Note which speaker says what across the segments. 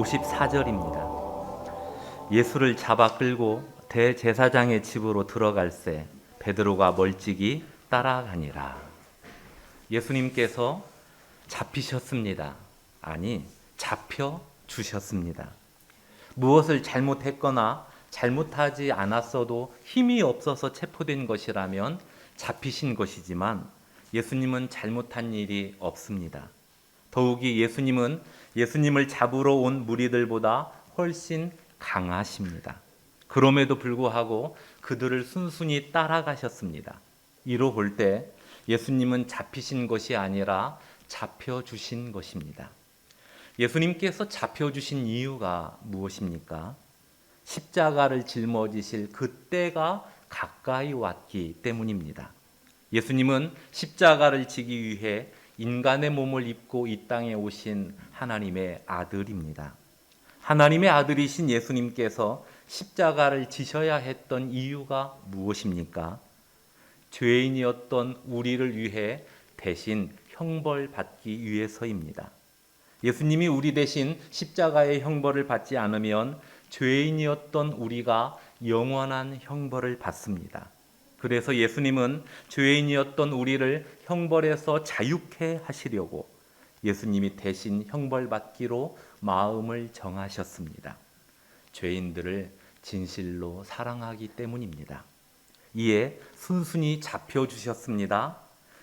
Speaker 1: 54절입니다. 예수를 잡아 끌고 대제사장의 집으로 들어갈새 베드로가 멀찍이 따라가니라. 예수님께서 잡히셨습니다. 아니, 잡혀 주셨습니다. 무엇을 잘못했거나 잘못하지 않았어도 힘이 없어서 체포된 것이라면 잡히신 것이지만 예수님은 잘못한 일이 없습니다. 더욱이 예수님은 예수님을 잡으러 온 무리들보다 훨씬 강하십니다. 그럼에도 불구하고 그들을 순순히 따라가셨습니다. 이로 볼 때 예수님은 잡히신 것이 아니라 잡혀주신 것입니다. 예수님께서 잡혀주신 이유가 무엇입니까? 십자가를 짊어지실 그때가 가까이 왔기 때문입니다. 예수님은 십자가를 지기 위해 인간의 몸을 입고 이 땅에 오신 하나님의 아들입니다. 하나님의 아들이신 예수님께서 십자가를 지셔야 했던 이유가 무엇입니까? 죄인이었던 우리를 위해 대신 형벌 받기 위해서입니다. 예수님이 우리 대신 십자가의 형벌을 받지 않으면 죄인이었던 우리가 영원한 형벌을 받습니다. 그래서 예수님은 죄인이었던 우리를 형벌에서 자유케 하시려고 예수님이 대신 형벌받기로 마음을 정하셨습니다. 죄인들을 진실로 사랑하기 때문입니다. 이에 순순히 잡혀 주셨습니다.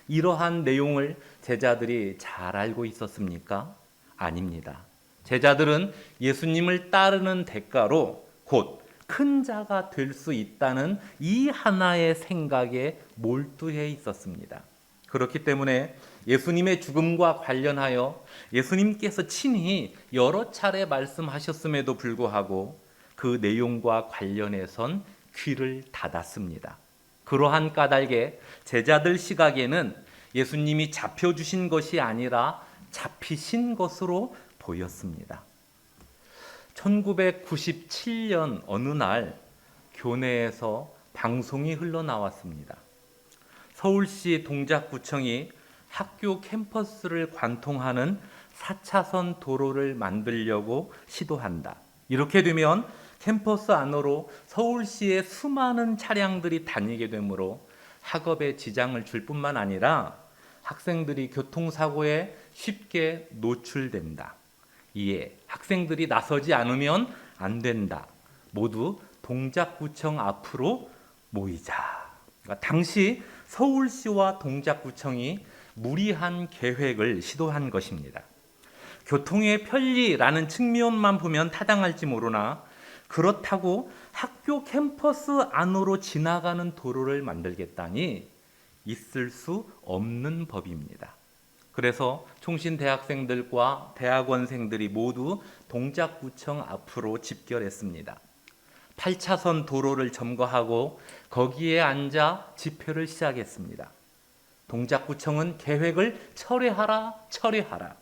Speaker 1: 이러한 내용을 제자들이 잘 알고 있었습니까? 아닙니다. 제자들은 예수님을 따르는 대가로 곧 큰 자가 될 수 있다는 이 하나의 생각에 몰두해 있었습니다. 그렇기 때문에 예수님의 죽음과 관련하여 예수님께서 친히 여러 차례 말씀하셨음에도 불구하고 그 내용과 관련해선 귀를 닫았습니다. 그러한 까닭에 제자들 시각에는 예수님이 잡혀주신 것이 아니라 잡히신 것으로 보였습니다. 1997년 어느 날 교내에서 방송이 흘러나왔습니다. 서울시 동작구청이 학교 캠퍼스를 관통하는 4차선 도로를 만들려고 시도한다. 이렇게 되면 캠퍼스 안으로 서울시의 수많은 차량들이 다니게 되므로 학업에 지장을 줄 뿐만 아니라 학생들이 교통사고에 쉽게 노출된다. 이에 학생들이 나서지 않으면 안 된다. 모두 동작구청 앞으로 모이자. 그러니까 당시 서울시와 동작구청이 무리한 계획을 시도한 것입니다. 교통의 편리라는 측면만 보면 타당할지 모르나 그렇다고 학교 캠퍼스 안으로 지나가는 도로를 만들겠다니 있을 수 없는 법입니다. 그래서 총신 대학생들과 대학원생들이 모두 동작구청 앞으로 집결했습니다. 8차선 도로를 점거하고 거기에 앉아 집회를 시작했습니다. 동작구청은 계획을 철회하라, 철회하라.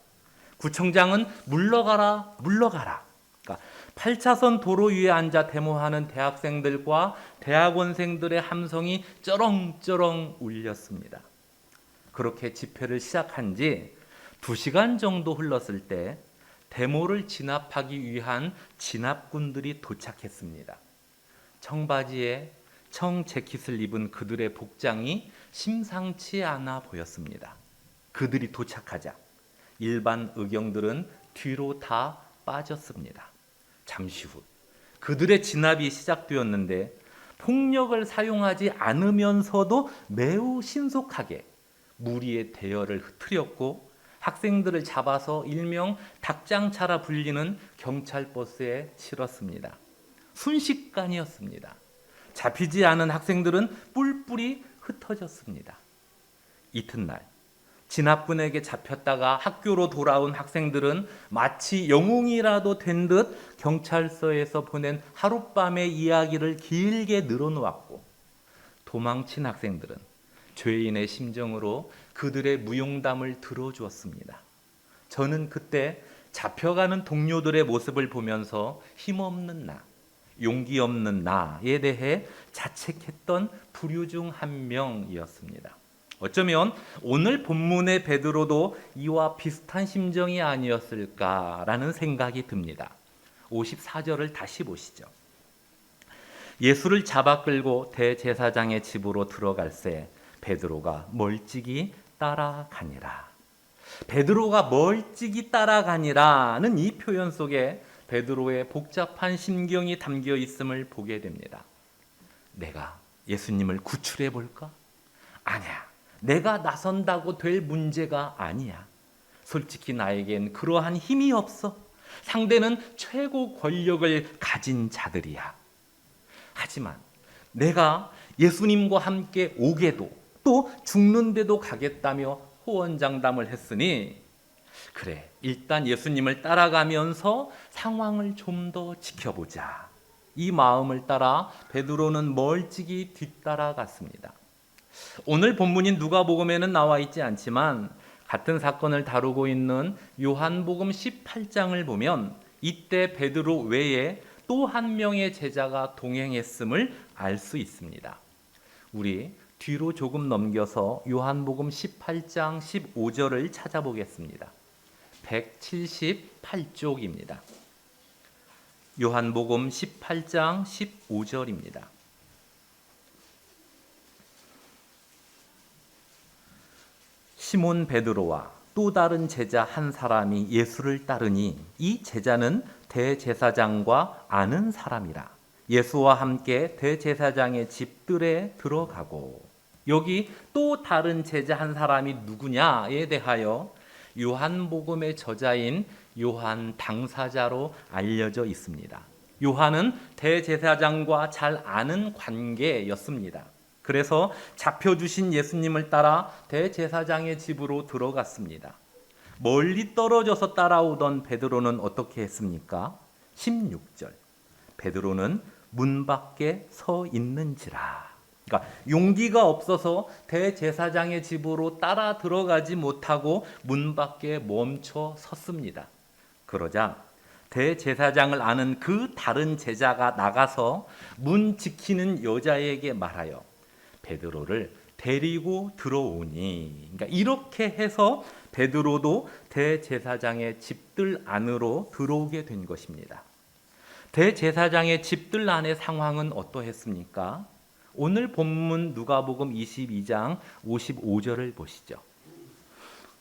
Speaker 1: 구청장은 물러가라, 물러가라. 그러니까 8차선 도로 위에 앉아 데모하는 대학생들과 대학원생들의 함성이 쩌렁쩌렁 울렸습니다. 그렇게 집회를 시작한 지 2시간 정도 흘렀을 때 데모를 진압하기 위한 진압군들이 도착했습니다. 청바지에 청 재킷을 입은 그들의 복장이 심상치 않아 보였습니다. 그들이 도착하자 일반 의경들은 뒤로 다 빠졌습니다. 잠시 후 그들의 진압이 시작되었는데 폭력을 사용하지 않으면서도 매우 신속하게 무리의 대열을 흐트렸고 학생들을 잡아서 일명 닭장차라 불리는 경찰 버스에 실었습니다. 순식간이었습니다. 잡히지 않은 학생들은 뿔뿔이 흩어졌습니다. 이튿날 진압군에게 잡혔다가 학교로 돌아온 학생들은 마치 영웅이라도 된 듯 경찰서에서 보낸 하룻밤의 이야기를 길게 늘어놓았고 도망친 학생들은 죄인의 심정으로 그들의 무용담을 들어주었습니다. 저는 그때 잡혀가는 동료들의 모습을 보면서 힘없는 나, 용기 없는 나에 대해 자책했던 부류 중 한 명이었습니다. 어쩌면 오늘 본문의 베드로도 이와 비슷한 심정이 아니었을까라는 생각이 듭니다. 54절을 다시 보시죠. 예수를 잡아 끌고 대제사장의 집으로 들어갈새 베드로가 멀찍이 따라가니라. 베드로가 멀찍이 따라가니라는 이 표현 속에 베드로의 복잡한 심경이 담겨 있음을 보게 됩니다. 내가 예수님을 구출해 볼까? 아니야. 내가 나선다고 될 문제가 아니야. 솔직히 나에겐 그러한 힘이 없어. 상대는 최고 권력을 가진 자들이야. 하지만 내가 예수님과 함께 오게도 또 죽는데도 가겠다며 호언장담을 했으니 그래 일단 예수님을 따라가면서 상황을 좀 더 지켜보자. 이 마음을 따라 베드로는 멀찍이 뒤따라갔습니다. 오늘 본문인 누가복음에는 나와 있지 않지만 같은 사건을 다루고 있는 요한복음 18장을 보면 이때 베드로 외에 또 한 명의 제자가 동행했음을 알 수 있습니다. 우리 뒤로 조금 넘겨서 요한복음 18장 15절을 찾아보겠습니다. 178쪽입니다. 요한복음 18장 15절입니다. 시몬 베드로와 또 다른 제자 한 사람이 예수를 따르니 이 제자는 대제사장과 아는 사람이라 예수와 함께 대제사장의 집들에 들어가고 여기 또 다른 제자 한 사람이 누구냐에 대하여 요한복음의 저자인 요한 당사자로 알려져 있습니다. 요한은 대제사장과 잘 아는 관계였습니다. 그래서 잡혀주신 예수님을 따라 대제사장의 집으로 들어갔습니다. 멀리 떨어져서 따라오던 베드로는 어떻게 했습니까? 16절. 베드로는 문 밖에 서 있는지라. 그러니까 용기가 없어서 대제사장의 집으로 따라 들어가지 못하고 문 밖에 멈춰 섰습니다. 그러자 대제사장을 아는 그 다른 제자가 나가서 문 지키는 여자에게 말하여 베드로를 데리고 들어오니 그러니까 이렇게 해서 베드로도 대제사장의 집들 안으로 들어오게 된 것입니다. 대제사장의 집들 안의 상황은 어떠했습니까? 오늘 본문 누가복음 22장 55절을 보시죠.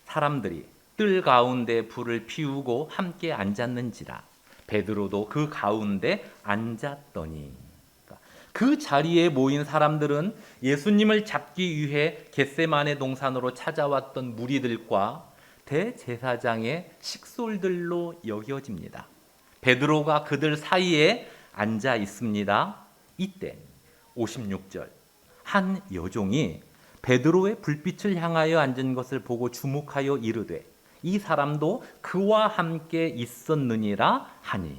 Speaker 1: 사람들이 뜰 가운데 불을 피우고 함께 앉았는지라 베드로도 그 가운데 앉았더니 그러니까 그 자리에 모인 사람들은 예수님을 잡기 위해 겟세만의 동산으로 찾아왔던 무리들과 대제사장의 식솔들로 여겨집니다. 베드로가 그들 사이에 앉아 있습니다. 이때 56절 한 여종이 베드로의 불빛을 향하여 앉은 것을 보고 주목하여 이르되 이 사람도 그와 함께 있었느니라 하니.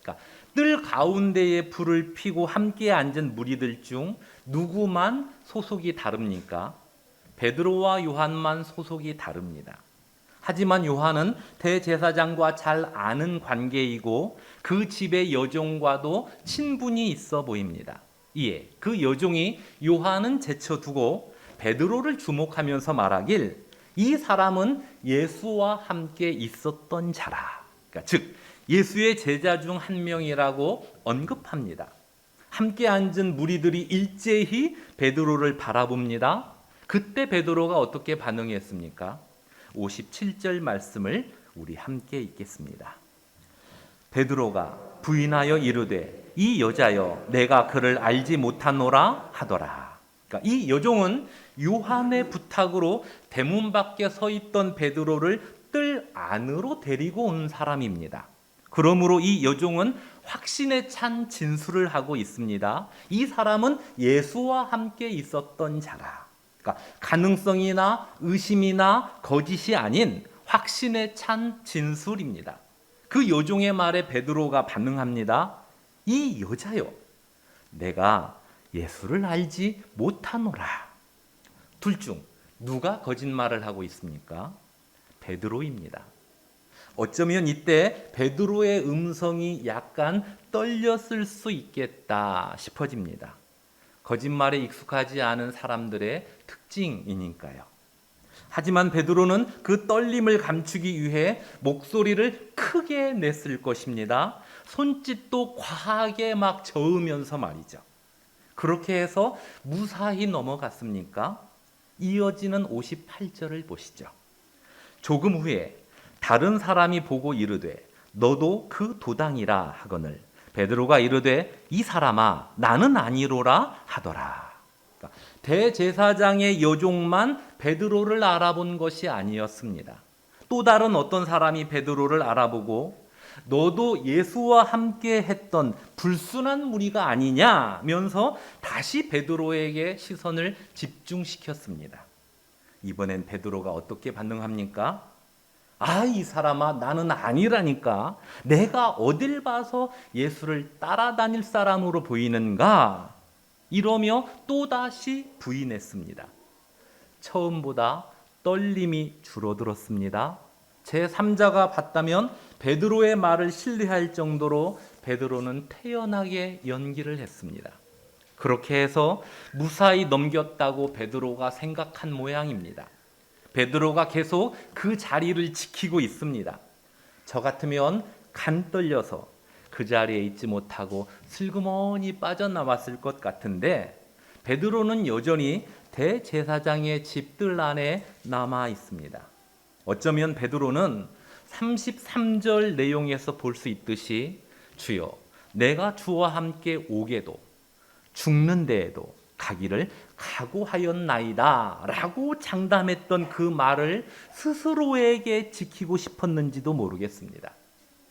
Speaker 1: 그러니까 뜰 가운데에 불을 피고 함께 앉은 무리들 중 누구만 소속이 다릅니까? 베드로와 요한만 소속이 다릅니다. 하지만 요한은 대제사장과 잘 아는 관계이고 그 집의 여종과도 친분이 있어 보입니다. 이에 그 여종이 요한은 제쳐두고 베드로를 주목하면서 말하길 이 사람은 예수와 함께 있었던 자라. 그러니까 즉 예수의 제자 중 한 명이라고 언급합니다. 함께 앉은 무리들이 일제히 베드로를 바라봅니다. 그때 베드로가 어떻게 반응했습니까? 57절 말씀을 우리 함께 읽겠습니다. 베드로가 부인하여 이르되 이 여자여 내가 그를 알지 못하노라 하더라. 그러니까 이 여종은 요한의 부탁으로 대문 밖에 서 있던 베드로를 뜰 안으로 데리고 온 사람입니다. 그러므로 이 여종은 확신에 찬 진술을 하고 있습니다. 이 사람은 예수와 함께 있었던 자라. 그러니까 가능성이나 의심이나 거짓이 아닌 확신에 찬 진술입니다. 그 여종의 말에 베드로가 반응합니다. 이 여자요. 내가 예수를 알지 못하노라. 둘 중 누가 거짓말을 하고 있습니까? 베드로입니다. 어쩌면 이때 베드로의 음성이 약간 떨렸을 수 있겠다 싶어집니다. 거짓말에 익숙하지 않은 사람들의 특징이니까요. 하지만 베드로는 그 떨림을 감추기 위해 목소리를 크게 냈을 것입니다. 손짓도 과하게 막 저으면서 말이죠. 그렇게 해서 무사히 넘어갔습니까? 이어지는 58절을 보시죠. 조금 후에 다른 사람이 보고 이르되 너도 그 도당이라 하거늘 베드로가 이르되 이 사람아 나는 아니로라 하더라. 그러니까 대제사장의 여종만 베드로를 알아본 것이 아니었습니다. 또 다른 어떤 사람이 베드로를 알아보고 너도 예수와 함께 했던 불순한 무리가 아니냐면서 다시 베드로에게 시선을 집중시켰습니다. 이번엔 베드로가 어떻게 반응합니까? 아, 이 사람아, 나는 아니라니까. 내가 어딜 봐서 예수를 따라다닐 사람으로 보이는가? 이러며 또다시 부인했습니다. 처음보다 떨림이 줄어들었습니다. 제 3자가 봤다면 베드로의 말을 신뢰할 정도로 베드로는 태연하게 연기를 했습니다. 그렇게 해서 무사히 넘겼다고 베드로가 생각한 모양입니다. 베드로가 계속 그 자리를 지키고 있습니다. 저 같으면 간 떨려서 그 자리에 있지 못하고 슬그머니 빠져나왔을 것 같은데 베드로는 여전히 대제사장의 집들 안에 남아 있습니다. 어쩌면 베드로는 33절 내용에서 볼 수 있듯이 주여 내가 주와 함께 오게도 죽는 데에도 가기를 각오하였나이다 라고 장담했던 그 말을 스스로에게 지키고 싶었는지도 모르겠습니다.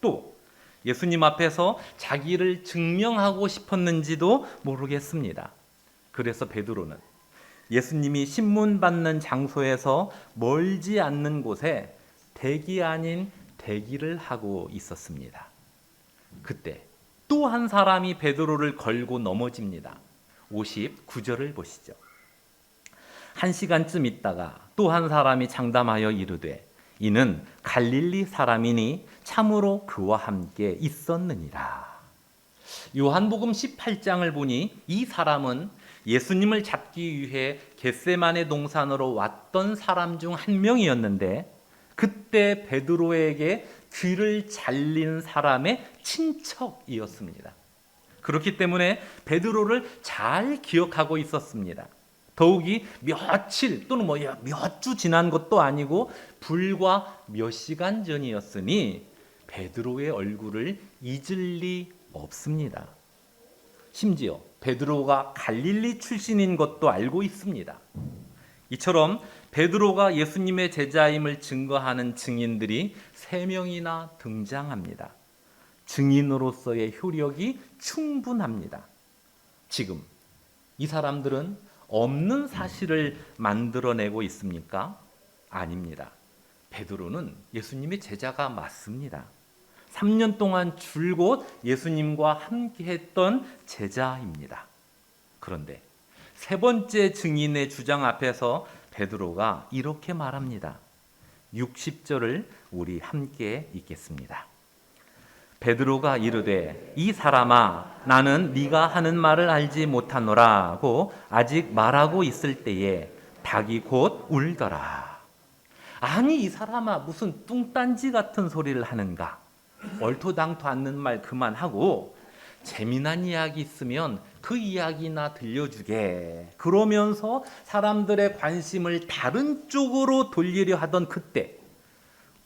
Speaker 1: 또 예수님 앞에서 자기를 증명하고 싶었는지도 모르겠습니다. 그래서 베드로는 예수님이 신문 받는 장소에서 멀지 않는 곳에 대기 아닌 대기를 하고 있었습니다. 그때 또 한 사람이 베드로를 걸고 넘어집니다. 59절을 보시죠. 한 시간쯤 있다가 또 한 사람이 장담하여 이르되 이는 갈릴리 사람이니 참으로 그와 함께 있었느니라. 요한복음 18장을 보니 이 사람은 예수님을 잡기 위해 겟세만의 동산으로 왔던 사람 중 한 명이었는데 그때 베드로에게 귀를 잘린 사람의 친척이었습니다. 그렇기 때문에 베드로를 잘 기억하고 있었습니다. 더욱이 며칠 또는 뭐 몇 주 지난 것도 아니고 불과 몇 시간 전이었으니 베드로의 얼굴을 잊을 리 없습니다. 심지어 베드로가 갈릴리 출신인 것도 알고 있습니다. 이처럼 베드로가 예수님의 제자임을 증거하는 증인들이 세 명이나 등장합니다. 증인으로서의 효력이 충분합니다. 지금 이 사람들은 없는 사실을 만들어내고 있습니까? 아닙니다. 베드로는 예수님의 제자가 맞습니다. 3년 동안 줄곧 예수님과 함께 했던 제자입니다. 그런데 세 번째 증인의 주장 앞에서 베드로가 이렇게 말합니다. 60절을 우리 함께 읽겠습니다. 베드로가 이르되 이 사람아 나는 네가 하는 말을 알지 못하노라고 아직 말하고 있을 때에 닭이 곧 울더라. 아니 이 사람아 무슨 뚱딴지 같은 소리를 하는가? 얼토당토 않는 말 그만하고 재미난 이야기 있으면 그 이야기나 들려주게. 그러면서 사람들의 관심을 다른 쪽으로 돌리려 하던 그때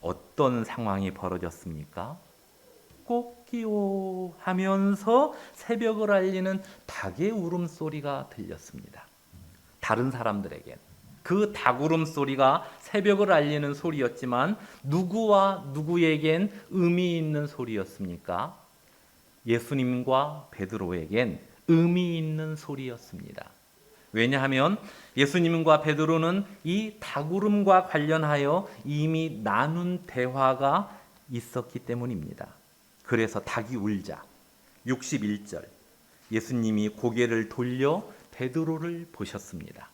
Speaker 1: 어떤 상황이 벌어졌습니까? 꽃기오 하면서 새벽을 알리는 닭의 울음소리가 들렸습니다. 다른 사람들에겐 그 닭울음 소리가 새벽을 알리는 소리였지만 누구와 누구에겐 의미 있는 소리였습니까? 예수님과 베드로에겐 의미 있는 소리였습니다. 왜냐하면 예수님과 베드로는 이 닭울음과 관련하여 이미 나눈 대화가 있었기 때문입니다. 그래서 닭이 울자 61절 예수님이 고개를 돌려 베드로를 보셨습니다.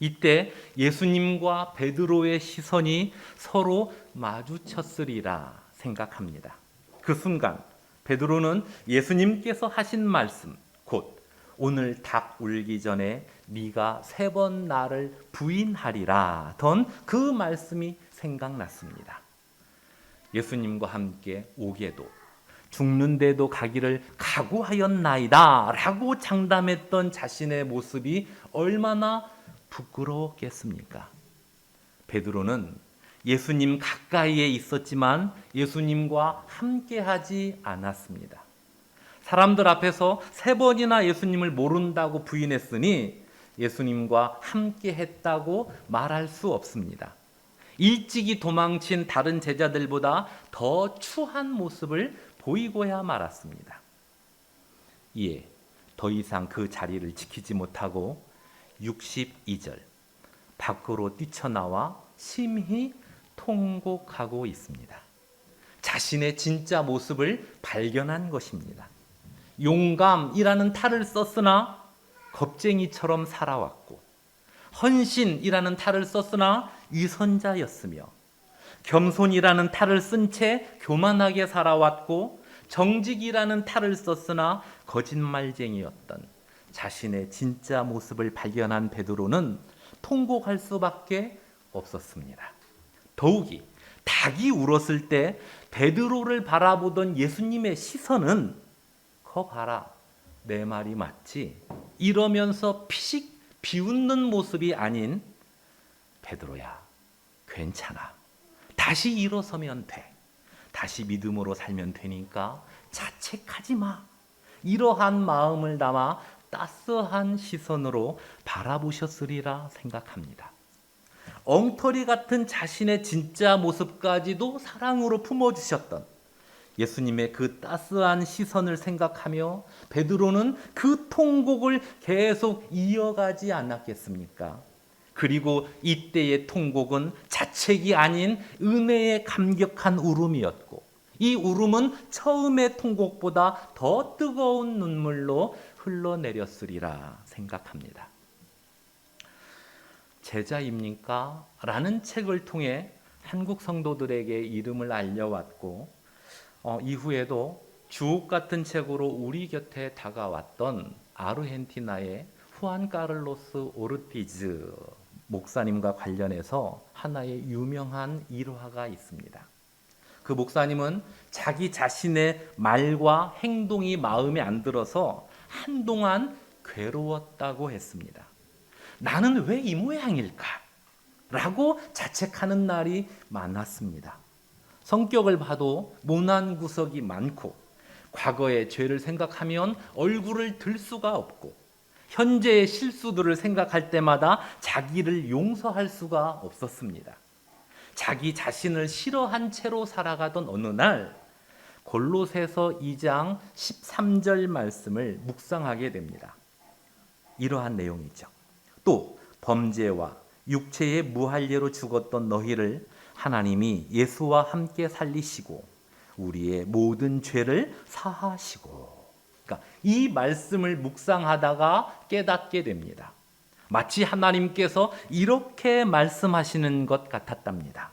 Speaker 1: 이때 예수님과 베드로의 시선이 서로 마주쳤으리라 생각합니다. 그 순간 베드로는 예수님께서 하신 말씀 곧 오늘 닭 울기 전에 네가 세 번 나를 부인하리라 던 그 말씀이 생각났습니다. 예수님과 함께 오게도 죽는데도 가기를 각오하였나이다 라고 장담했던 자신의 모습이 얼마나 부끄러웠겠습니까? 베드로는 예수님 가까이에 있었지만 예수님과 함께하지 않았습니다. 사람들 앞에서 세 번이나 예수님을 모른다고 부인했으니 예수님과 함께 했다고 말할 수 없습니다. 일찍이 도망친 다른 제자들보다 더 추한 모습을 보이고야 말았습니다. 이에 더 이상 그 자리를 지키지 못하고 62절 밖으로 뛰쳐나와 심히 통곡하고 있습니다. 자신의 진짜 모습을 발견한 것입니다. 용감이라는 탈을 썼으나 겁쟁이처럼 살아왔고 헌신이라는 탈을 썼으나 위선자였으며 겸손이라는 탈을 쓴 채 교만하게 살아왔고 정직이라는 탈을 썼으나 거짓말쟁이였던 자신의 진짜 모습을 발견한 베드로는 통곡할 수밖에 없었습니다. 더욱이 닭이 울었을 때 베드로를 바라보던 예수님의 시선은 거 봐라 내 말이 맞지 이러면서 피식 비웃는 모습이 아닌 베드로야 괜찮아 다시 일어서면 돼 다시 믿음으로 살면 되니까 자책하지 마 이러한 마음을 담아 따스한 시선으로 바라보셨으리라 생각합니다. 엉터리 같은 자신의 진짜 모습까지도 사랑으로 품어주셨던 예수님의 그 따스한 시선을 생각하며 베드로는 그 통곡을 계속 이어가지 않았겠습니까? 그리고 이때의 통곡은 자책이 아닌 은혜의 감격한 울음이었고 이 울음은 처음의 통곡보다 더 뜨거운 눈물로 흘러내렸으리라 생각합니다. 제자입니까? 라는 책을 통해 한국 성도들에게 이름을 알려왔고 어, 이후에도 주옥 같은 책으로 우리 곁에 다가왔던 아르헨티나의 후안 까를로스 오르티즈 목사님과 관련해서 하나의 유명한 일화가 있습니다. 그 목사님은 자기 자신의 말과 행동이 마음에 안 들어서 한동안 괴로웠다고 했습니다. 나는 왜 이 모양일까? 라고 자책하는 날이 많았습니다. 성격을 봐도 모난 구석이 많고 과거의 죄를 생각하면 얼굴을 들 수가 없고 현재의 실수들을 생각할 때마다 자기를 용서할 수가 없었습니다. 자기 자신을 싫어한 채로 살아가던 어느 날 골로새서 2장 13절 말씀을 묵상하게 됩니다. 이러한 내용이죠. 또 범죄와 육체의 무할례로 죽었던 너희를 하나님이 예수와 함께 살리시고 우리의 모든 죄를 사하시고 이 말씀을 묵상하다가 깨닫게 됩니다. 마치 하나님께서 이렇게 말씀하시는 것 같았답니다.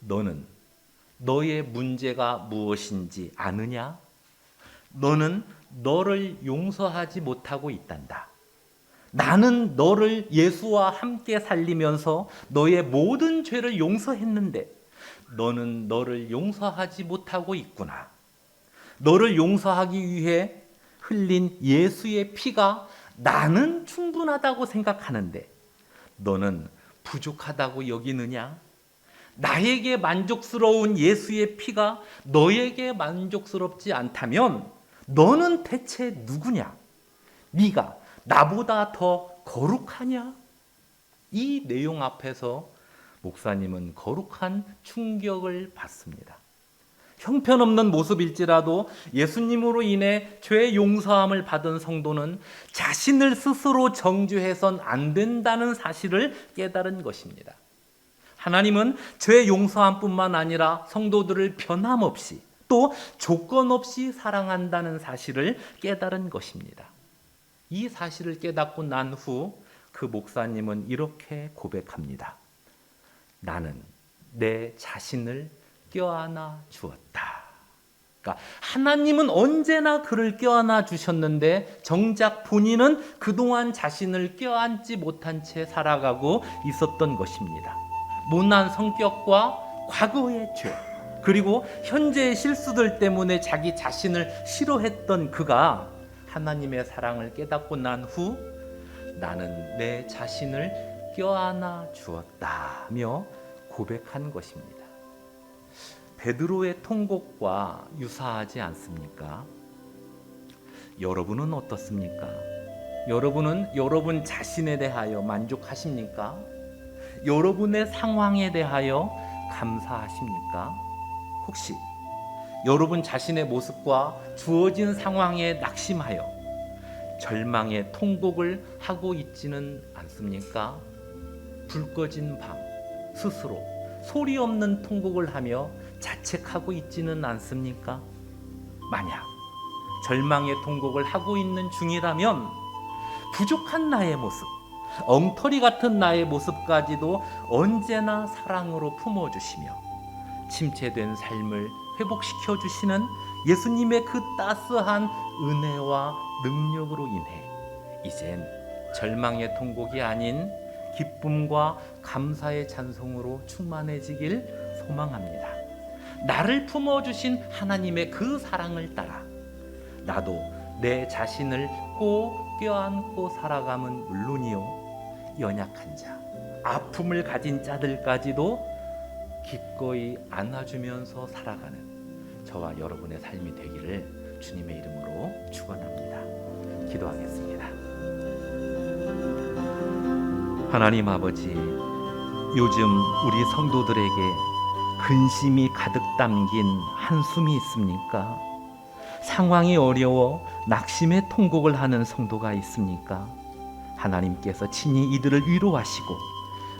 Speaker 1: 너는 너의 문제가 무엇인지 아느냐? 너는 너를 용서하지 못하고 있단다. 나는 너를 예수와 함께 살리면서 너의 모든 죄를 용서했는데 너는 너를 용서하지 못하고 있구나. 너를 용서하기 위해 흘린 예수의 피가 나는 충분하다고 생각하는데 너는 부족하다고 여기느냐? 나에게 만족스러운 예수의 피가 너에게 만족스럽지 않다면 너는 대체 누구냐? 네가 나보다 더 거룩하냐? 이 내용 앞에서 목사님은 거룩한 충격을 받습니다. 형편없는 모습일지라도 예수님으로 인해 죄 용서함을 받은 성도는 자신을 스스로 정죄해선 안 된다는 사실을 깨달은 것입니다. 하나님은 죄 용서함뿐만 아니라 성도들을 변함없이 또 조건 없이 사랑한다는 사실을 깨달은 것입니다. 이 사실을 깨닫고 난 후 그 목사님은 이렇게 고백합니다. 나는 내 자신을 껴안아 주었다. 그러니까 하나님은 언제나 그를 껴안아 주셨는데 정작 본인은 그동안 자신을 껴안지 못한 채 살아가고 있었던 것입니다. 못난 성격과 과거의 죄, 그리고 현재의 실수들 때문에 자기 자신을 싫어했던 그가 하나님의 사랑을 깨닫고 난 후 나는 내 자신을 껴안아 주었다며 고백한 것입니다. 베드로의 통곡과 유사하지 않습니까? 여러분은 어떻습니까? 여러분은 여러분 자신에 대하여 만족하십니까? 여러분의 상황에 대하여 감사하십니까? 혹시 여러분 자신의 모습과 주어진 상황에 낙심하여 절망의 통곡을 하고 있지는 않습니까? 불 꺼진 밤 스스로 소리 없는 통곡을 하며 자책하고 있지는 않습니까? 만약 절망의 통곡을 하고 있는 중이라면 부족한 나의 모습, 엉터리 같은 나의 모습까지도 언제나 사랑으로 품어주시며 침체된 삶을 회복시켜 주시는 예수님의 그 따스한 은혜와 능력으로 인해 이젠 절망의 통곡이 아닌 기쁨과 감사의 찬송으로 충만해지길 소망합니다. 나를 품어주신 하나님의 그 사랑을 따라 나도 내 자신을 꼭 껴안고 살아감은 물론이요 연약한 자, 아픔을 가진 자들까지도 기꺼이 안아주면서 살아가는 저와 여러분의 삶이 되기를 주님의 이름으로 축원합니다. 기도하겠습니다. 하나님 아버지, 요즘 우리 성도들에게 근심이 가득 담긴 한숨이 있습니까? 상황이 어려워 낙심의 통곡을 하는 성도가 있습니까? 하나님께서 친히 이들을 위로하시고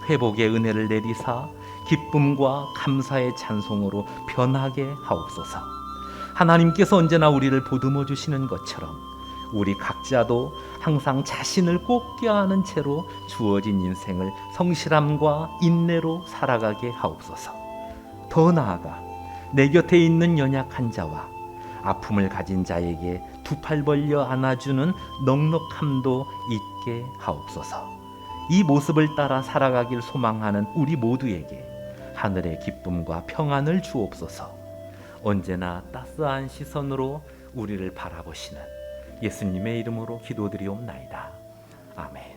Speaker 1: 회복의 은혜를 내리사 기쁨과 감사의 찬송으로 변하게 하옵소서. 하나님께서 언제나 우리를 보듬어 주시는 것처럼 우리 각자도 항상 자신을 꼭 껴안은 채로 주어진 인생을 성실함과 인내로 살아가게 하옵소서. 더 나아가 내 곁에 있는 연약한 자와 아픔을 가진 자에게 두 팔 벌려 안아주는 넉넉함도 있게 하옵소서. 이 모습을 따라 살아가길 소망하는 우리 모두에게 하늘의 기쁨과 평안을 주옵소서. 언제나 따스한 시선으로 우리를 바라보시는 예수님의 이름으로 기도드리옵나이다. 아멘.